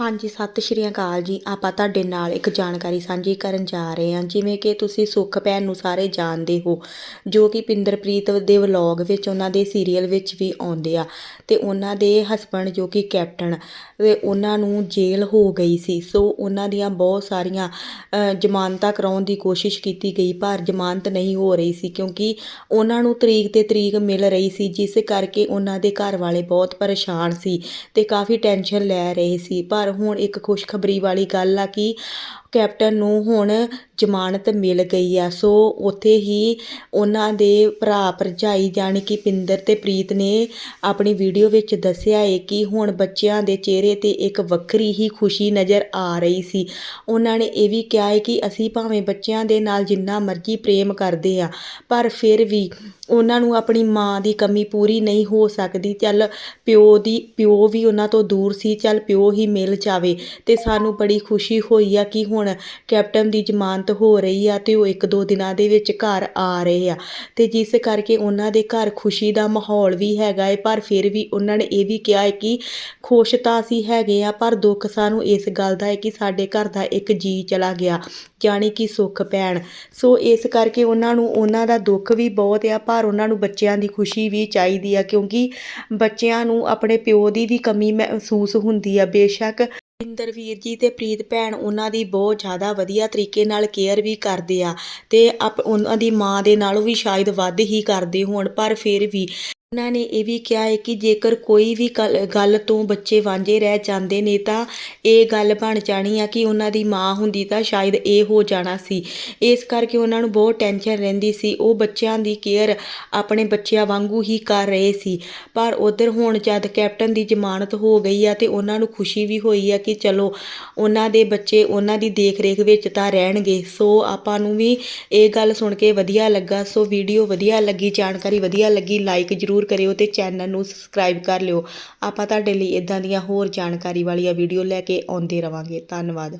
ਹਾਂਜੀ, ਸਤਿ ਸ਼੍ਰੀ ਅਕਾਲ ਜੀ। ਆਪਾਂ ਤੁਹਾਡੇ ਨਾਲ ਇੱਕ ਜਾਣਕਾਰੀ ਸਾਂਝੀ ਕਰਨ ਜਾ ਰਹੇ ਹਾਂ। ਜਿਵੇਂ ਕਿ ਤੁਸੀਂ ਸੁੱਖ ਭੈਣ ਨੂੰ ਸਾਰੇ ਜਾਣਦੇ ਹੋ, ਜੋ ਕਿ ਪਿੰਦਰਪ੍ਰੀਤ ਦੇ ਵਲੌਗ ਵਿੱਚ ਉਹਨਾਂ ਦੇ ਸੀਰੀਅਲ ਵਿੱਚ ਵੀ ਆਉਂਦੇ ਆ। ਤੇ ਉਹਨਾਂ ਦੇ ਹਸਬੰਡ ਜੋ ਕਿ ਕੈਪਟਨ, ਤੇ ਉਹਨਾਂ ਨੂੰ ਜੇਲ੍ਹ ਹੋ ਗਈ ਸੀ। ਸੋ ਉਹਨਾਂ ਦੀਆਂ ਬਹੁਤ ਸਾਰੀਆਂ ਜ਼ਮਾਨਤਾਂ ਕਰਾਉਣ ਦੀ ਕੋਸ਼ਿਸ਼ ਕੀਤੀ ਗਈ, ਪਰ ਜ਼ਮਾਨਤ ਨਹੀਂ ਹੋ ਰਹੀ ਸੀ, ਕਿਉਂਕਿ ਉਹਨਾਂ ਨੂੰ ਤਰੀਕ ਤੇ ਤਰੀਕ ਮਿਲ ਰਹੀ ਸੀ, ਜਿਸ ਕਰਕੇ ਉਹਨਾਂ ਦੇ ਘਰ ਵਾਲੇ ਬਹੁਤ ਪਰੇਸ਼ਾਨ ਸੀ ਤੇ ਕਾਫੀ ਟੈਨਸ਼ਨ ਲੈ ਰਹੇ ਸੀ। ਪਰ ਹੁਣ ਇੱਕ ਖੁਸ਼ਖਬਰੀ ਵਾਲੀ ਗੱਲ ਆ ਕਿ ਕੈਪਟਨ ਨੂੰ ਹੁਣ ਜ਼ਮਾਨਤ ਮਿਲ ਗਈ ਆ। ਸੋ ਉੱਥੇ ਹੀ ਉਹਨਾਂ ਦੇ ਭਰਾ ਭਰਜਾਈ ਜਾਣੀ ਕਿ ਪਿੰਦਰ ਤੇ ਪ੍ਰੀਤ ਨੇ ਆਪਣੀ ਵੀਡੀਓ ਵਿੱਚ ਦੱਸਿਆ ਹੈ ਕਿ ਹੁਣ ਬੱਚਿਆਂ ਦੇ ਚਿਹਰੇ ਤੇ ਇੱਕ ਵੱਖਰੀ ਹੀ ਖੁਸ਼ੀ ਨਜ਼ਰ ਆ ਰਹੀ ਸੀ। ਉਹਨਾਂ ਨੇ ਇਹ ਵੀ ਕਿਹਾ ਹੈ ਕਿ ਅਸੀਂ ਭਾਵੇਂ ਬੱਚਿਆਂ ਦੇ ਨਾਲ ਜਿੰਨਾ ਮਰਜ਼ੀ ਪ੍ਰੇਮ ਕਰਦੇ ਆ, ਪਰ ਫਿਰ ਵੀ ਉਹਨਾਂ ਨੂੰ ਆਪਣੀ ਮਾਂ ਦੀ ਕਮੀ ਪੂਰੀ ਨਹੀਂ ਹੋ ਸਕਦੀ। ਚੱਲ ਪਿਓ ਦੀ, ਪਿਓ ਵੀ ਉਹਨਾਂ ਤੋਂ ਦੂਰ ਸੀ, ਚੱਲ ਪਿਓ ਹੀ ਮਿਲ ਜਾਵੇ। ਤੇ ਸਾਨੂੰ ਬੜੀ ਖੁਸ਼ੀ ਹੋਈ ਆ ਕਿ ਹੁਣ ਹੁਣ ਕੈਪਟਨ ਦੀ ਜ਼ਮਾਨਤ ਹੋ ਰਹੀ ਆ ਤੇ ਉਹ ਇੱਕ ਦੋ ਦਿਨਾਂ ਦੇ ਵਿੱਚ ਘਰ ਆ ਰਹੇ ਆ। ਤੇ ਜਿਸ ਕਰਕੇ ਉਹਨਾਂ ਦੇ ਘਰ ਖੁਸ਼ੀ ਦਾ ਮਾਹੌਲ ਵੀ ਹੈਗਾ ਏ, ਪਰ ਫਿਰ ਵੀ ਉਹਨਾਂ ਨੇ ਇਹ ਵੀ ਕਿਹਾ ਹੈ ਕਿ ਖੁਸ਼ ਤਾਂ ਅਸੀਂ ਹੈਗੇ ਆ, ਪਰ ਦੁੱਖ ਸਾਨੂੰ ਇਸ ਗੱਲ ਦਾ ਹੈ ਕਿ ਸਾਡੇ ਘਰ ਦਾ ਇੱਕ ਜੀ ਚਲਾ ਗਿਆ, ਜਾਣੀ ਕਿ ਸੁੱਖ ਭੈਣ ਸੋ ਇਸ ਕਰਕੇ ਉਹਨਾਂ ਨੂੰ, ਉਹਨਾਂ ਦਾ ਦੁੱਖ ਵੀ ਬਹੁਤ ਆ, ਪਰ ਉਹਨਾਂ ਨੂੰ ਬੱਚਿਆਂ ਦੀ ਖੁਸ਼ੀ ਵੀ ਚਾਹੀਦੀ ਆ, ਕਿਉਂਕਿ ਬੱਚਿਆਂ ਨੂੰ ਆਪਣੇ ਪਿਓ ਦੀ ਵੀ ਕਮੀ ਮਹਿਸੂਸ ਹੁੰਦੀ ਆ ਬੇਸ਼ੱਕ। ਇੰਦਰ ਵੀਰ ਜੀ ਤੇ ਪ੍ਰੀਤ ਭੈਣ ਉਹਨਾਂ ਦੀ ਬਹੁਤ ਜ਼ਿਆਦਾ ਵਧੀਆ ਤਰੀਕੇ ਨਾਲ ਕੇਅਰ ਵੀ ਕਰਦੇ ਆ ਤੇ ਆਪ ਉਹਨਾਂ ਦੀ ਮਾਂ ਦੇ ਨਾਲੋਂ ਵੀ ਸ਼ਾਇਦ ਵੱਧ ਹੀ ਕਰਦੇ ਹੋਣ, ਪਰ ਫਿਰ ਵੀ ਉਨ੍ਹਾਂ ਨੇ ਇਹ ਵੀ ਕਿਹਾ ਹੈ ਕਿ ਜੇਕਰ ਕੋਈ ਵੀ ਗੱਲ- ਗੱਲ ਤੋਂ ਬੱਚੇ ਵਾਂਝੇ ਰਹਿ ਜਾਂਦੇ ਨੇ ਤਾਂ ਇਹ ਗੱਲ ਬਣ ਜਾਣੀ ਆ ਕਿ ਉਹਨਾਂ ਦੀ ਮਾਂ ਹੁੰਦੀ ਤਾਂ ਸ਼ਾਇਦ ਇਹ ਹੋ ਜਾਣਾ ਸੀ। ਇਸ ਕਰਕੇ ਉਹਨਾਂ ਨੂੰ ਬਹੁਤ ਟੈਨਸ਼ਨ ਰਹਿੰਦੀ ਸੀ। ਉਹ ਬੱਚਿਆਂ ਦੀ ਕੇਅਰ ਆਪਣੇ ਬੱਚਿਆਂ ਵਾਂਗੂ ਹੀ ਕਰ ਰਹੇ ਸੀ। ਪਰ ਉਧਰ ਹੁਣ ਜਦ ਕੈਪਟਨ ਦੀ ਜ਼ਮਾਨਤ ਹੋ ਗਈ ਆ ਤੇ ਉਹਨਾਂ ਨੂੰ ਖੁਸ਼ੀ ਵੀ ਹੋਈ ਆ ਕਿ ਚਲੋ ਉਹਨਾਂ ਦੇ ਬੱਚੇ ਉਹਨਾਂ ਦੀ ਦੇਖ-ਰੇਖ ਵਿੱਚ ਤਾਂ ਰਹਿਣਗੇ। ਸੋ ਆਪਾਂ ਨੂੰ ਵੀ ਇਹ ਗੱਲ ਸੁਣ ਕੇ ਵਧੀਆ ਲੱਗਾ। ਸੋ ਵੀਡੀਓ ਵਧੀਆ ਲੱਗੀ, ਜਾਣਕਾਰੀ ਵਧੀਆ ਲੱਗੀ ਲਾਈਕ ਜ਼ਰੂਰ ਜਰੂਰ ਕਰਿਓ ਤੇ ਚੈਨਲ ਨੂੰ ਸਬਸਕ੍ਰਾਈਬ ਕਰ ਲਿਓ। ਆਪਾਂ ਤੁਹਾਡੇ ਲਈ ਇਦਾਂ ਦੀਆਂ ਹੋਰ ਜਾਣਕਾਰੀ ਵਾਲੀਆਂ ਵੀਡੀਓ ਲੈ ਕੇ ਆਉਂਦੇ ਰਵਾਂਗੇ। ਧੰਨਵਾਦ।